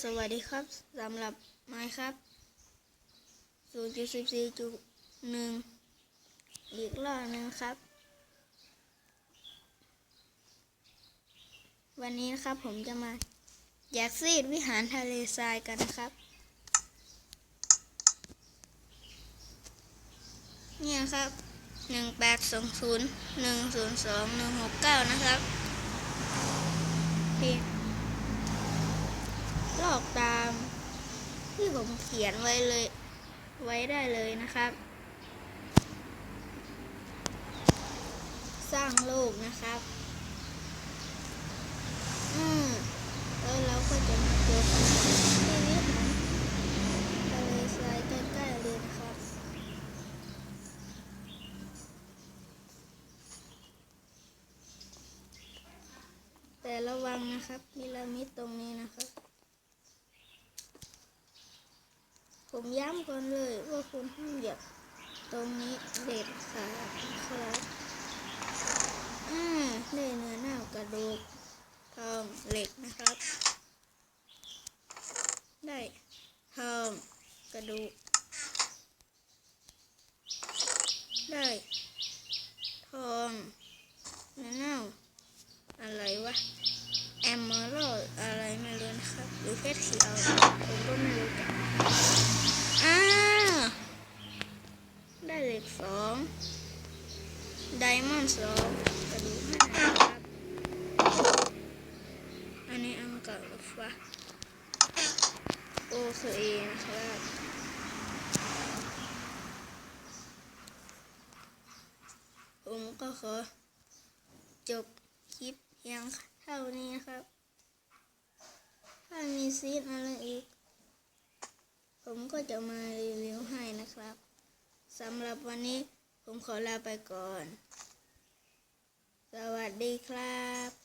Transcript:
สวัสดีครับสำหรับไม้ครับ 0.14.1 อีกรอบหนึงครับ วันนี้นะครับผมจะมาแยกซีดวิหารทะเลทรายกันนะครับ เนี่ยครับ 1820 102 169 นะครับพี่ ลอกตาม ที่ผมเขียนไว้เลย ไว้ได้เลยนะครับ สร้างโลกนะครับ อืมแล้วเราก็จะมาเจอกันที่วิหารทะเลทรายใกล้ๆเลยนะครับแต่ระวังนะครับพีระมิดตรงนี้นะครับ ผมย้ำก่อนเลยว่าคุณห้ามเหยียบตรงนี้เด็ดขาดครับอ่าได้เนื้อหน้ากระดูกทองเหล็กนะครับ ได้ทองกระดูก ได้ทองเนื้อเน่าอะไรวะ แอมเมอรัลอะไรไม่รู้นะครับ หรือเพชรเขียว เหล็กสองไดมอนด์สองกระดูกห้าครับ อันนี้อังกฤษฟ้าโอเคนะครับผมก็ขอจบคลิปเพียงเท่านี้นะครับ ถ้ามีซีนอะไรอีก ผมก็จะมารีวิวให้นะครับ สำหรับวันนี้ผมขอลาไปก่อน สวัสดีครับ